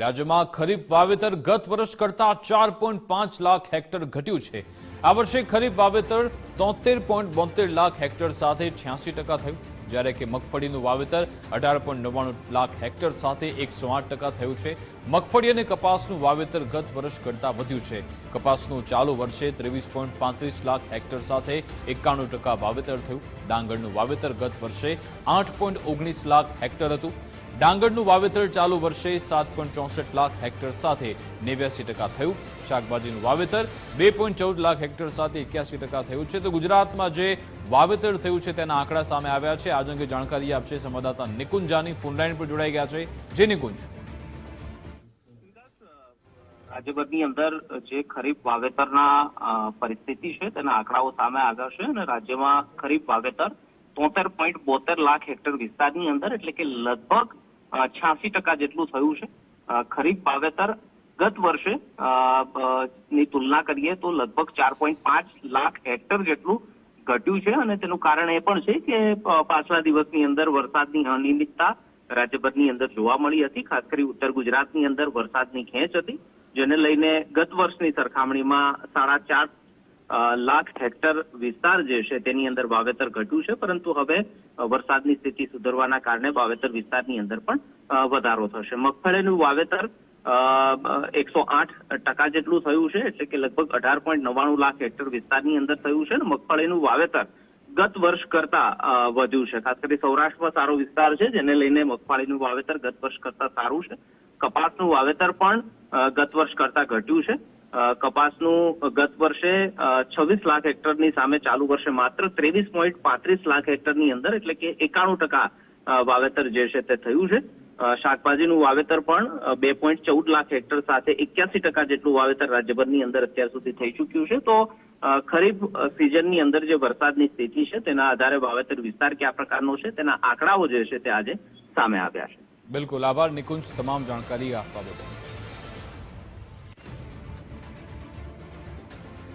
રાજ્યમાં ખરીફ વાવેતર ગત વર્ષ કરતા ચાર પોઈન્ટ પાંચ લાખ હેક્ટર ઘટ્યું છે. આ વર્ષે ખરીફ વાવેતર તોતેર પોઈન્ટ બોતેર લાખ હેક્ટર સાથે છ્યાસી ટકા થયું. જ્યારે કે મગફળીનું વાવેતર અઢાર પોઈન્ટ નવ્વાણું લાખ હેક્ટર સાથે એકસો આઠ ટકા થયું છે. મગફળી અને કપાસનું વાવેતર ગત વર્ષ કરતાં વધ્યું છે. કપાસનું ચાલુ વર્ષે ત્રેવીસ પોઈન્ટ પાંત્રીસ લાખ હેક્ટર સાથે એકાણું ટકા વાવેતર થયું. ડાંગરનું વાવેતર ગત વર્ષે આઠ પોઈન્ટ ઓગણીસ લાખ હેક્ટર હતું. ડાંગરનું વાવેતર ચાલુ વર્ષે સાત પોઈન્ટ ચોસઠ લાખ હેક્ટર સાથે નેવ્યાસી ટકા થયું. શાકભાજીનું વાવેતર બે પોઈન્ટ ચૌદ લાખ હેક્ટર સાથે એક્યાસી ટકા થયું છે. તો ગુજરાતમાં જે વાવેતર થયું છે તેના આંકડા સામે આવ્યા છે. આજ અંગે જાણકારી આપશે સંવાદદાતા નિકુંજાની ફોનલાઈન પર જોડાઈ ગયા છે. જે નિકુંજ. રાજ્યભરની અંદર જે ખરીફ વાવેતરના પરિસ્થિતિ છે તેના આંકડાઓ સામે આવ્યા છે અને રાજ્યમાં ખરીફ વાવેતર તોતેર પોઈન્ટ બોતેર લાખ હેક્ટર વિસ્તારની અંદર એટલે કે લગભગ છ્યાસી ટકા જેટલું થયું છે. ખરીફ વાવેતર ગત વર્ષે ની તુલના કરીએ તો લગભગ ચાર પોઈન્ટ પાંચ લાખ હેક્ટર જેટલું ઘટ્યું છે અને તેનું કારણ એ પણ છે કે પાછલા દિવસની અંદર વરસાદની અનિયમિતતા રાજ્યભરની અંદર જોવા મળી હતી. ખાસ કરી ઉત્તર ગુજરાતની અંદર વરસાદની ખેંચ હતી, જેને લઈને ગત વર્ષની સરખામણીમાં સાડા ચાર લાખ હેક્ટર વિસ્તાર જે છે તેની અંદર વાવેતર ઘટ્યું છે, પરંતુ હવે વરસાદની સ્થિતિ સુધરવાના કારણે વાવેતર વિસ્તારની અંદર પણ વધારો થશે. મગફળીનું વાવેતર એકસો આઠ ટકા જેટલું થયું છે, એટલે કે લગભગ અઢાર પોઈન્ટ નવ્વાણું લાખ હેક્ટર વિસ્તારની અંદર થયું છે અને મગફળીનું વાવેતર ગત વર્ષ કરતા વધ્યું છે. ખાસ કરી સૌરાષ્ટ્રમાં સારો વિસ્તાર છે, જેને લઈને મગફળીનું વાવેતર ગત વર્ષ કરતા સારું છે. કપાસનું વાવેતર પણ ગત વર્ષ કરતા ઘટ્યું છે. કપાસનું ગત વર્ષે છવ્વીસ લાખ હેક્ટરની સામે ચાલુ વર્ષે માત્ર ત્રેવીસ પોઈન્ટ પાંત્રીસ લાખ હેક્ટરની અંદર એટલે કે એકાણું ટકા વાવેતર જે છે તે થયું છે. શાકભાજીનું વાવેતર પણ બે પોઈન્ટ ચૌદ લાખ હેક્ટર સાથે એક્યાસી ટકા જેટલું વાવેતર રાજ્યભરની અંદર અત્યાર સુધી થઈ ચૂક્યું છે. તો ખરીફ સિઝનની અંદર જે વરસાદની સ્થિતિ છે તેના આધારે વાવેતર વિસ્તાર કયા પ્રકારનો છે તેના આંકડાઓ જે છે તે આજે સામે આવ્યા છે. બિલકુલ. આભાર નિકુંજ. તમામ જાણકારી આપવા બદલ.